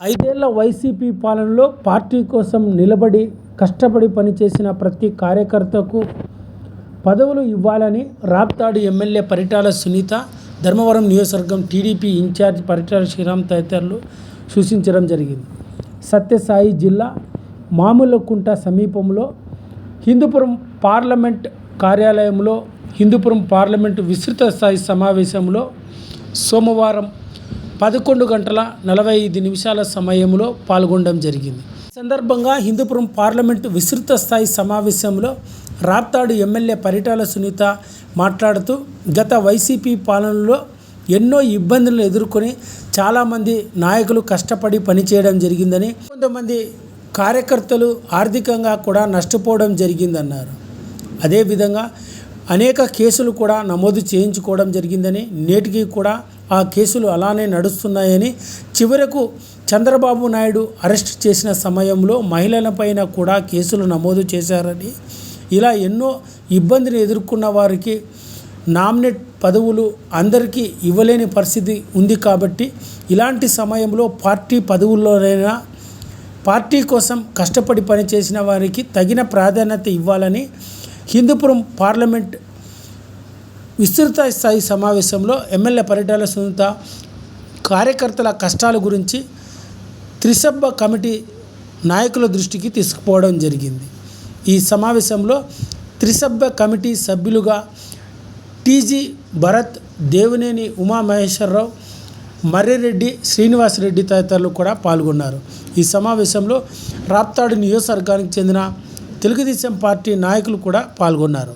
ఐదేళ్ళ వైసీపీ పాలనలో పార్టీ కోసం నిలబడి కష్టపడి పనిచేసిన ప్రతి కార్యకర్తకు పదవులు ఇవ్వాలని రాప్తాడు ఎమ్మెల్యే పరిటాల సునీత ధర్మవరం నియోజకవర్గం టీడీపీ ఇన్ఛార్జ్ పరిటాల శ్రీరామ్ తదితరులు సూచించడం జరిగింది. సత్యసాయి జిల్లా మామూలకుంట సమీపంలో హిందూపురం పార్లమెంట్ కార్యాలయంలో హిందూపురం పార్లమెంటు విస్తృత స్థాయి సమావేశంలో సోమవారం పదకొండు గంటల నలభై ఐదు నిమిషాల సమయంలో పాల్గొనడం జరిగింది. సందర్భంగా హిందూపురం పార్లమెంటు విస్తృత స్థాయి సమావేశంలో రాప్తాడు ఎమ్మెల్యే పరిటాల సునీత మాట్లాడుతూ గత వైసీపీ పాలనలో ఎన్నో ఇబ్బందులను ఎదుర్కొని చాలామంది నాయకులు కష్టపడి పనిచేయడం జరిగిందని కొంతమంది కార్యకర్తలు ఆర్థికంగా కూడా నష్టపోవడం జరిగిందన్నారు. అదేవిధంగా అనేక కేసులు కూడా నమోదు చేయించుకోవడం జరిగిందని నేటికి కూడా ఆ కేసులు అలానే నడుస్తున్నాయని చివరకు చంద్రబాబు నాయుడు అరెస్ట్ చేసిన సమయంలో మహిళలపైన కూడా కేసులు నమోదు చేశారని ఇలా ఎన్నో ఇబ్బందులు ఎదుర్కొన్న వారికి నామినేట్ పదవులు అందరికీ ఇవ్వలేని పరిస్థితి ఉంది కాబట్టి ఇలాంటి సమయంలో పార్టీ పదవుల్లోనైనా పార్టీ కోసం కష్టపడి పనిచేసిన వారికి తగిన ప్రాధాన్యత ఇవ్వాలని హిందూపురం పార్లమెంట్ విస్తృత స్థాయి సమావేశంలో ఎమ్మెల్యే పరిటాల సునీత కార్యకర్తల కష్టాల గురించి త్రిసభ్య కమిటీ నాయకుల దృష్టికి తీసుకుపోవడం జరిగింది. ఈ సమావేశంలో త్రిసభ్య కమిటీ సభ్యులుగా టీజీ భరత్ దేవినేని ఉమామహేశ్వరరావు మర్రిరెడ్డి శ్రీనివాసరెడ్డి తదితరులు కూడా పాల్గొన్నారు. ఈ సమావేశంలో రాప్తాడు నియోజకవర్గానికి చెందిన తెలుగుదేశం పార్టీ నాయకులు కూడా పాల్గొన్నారు.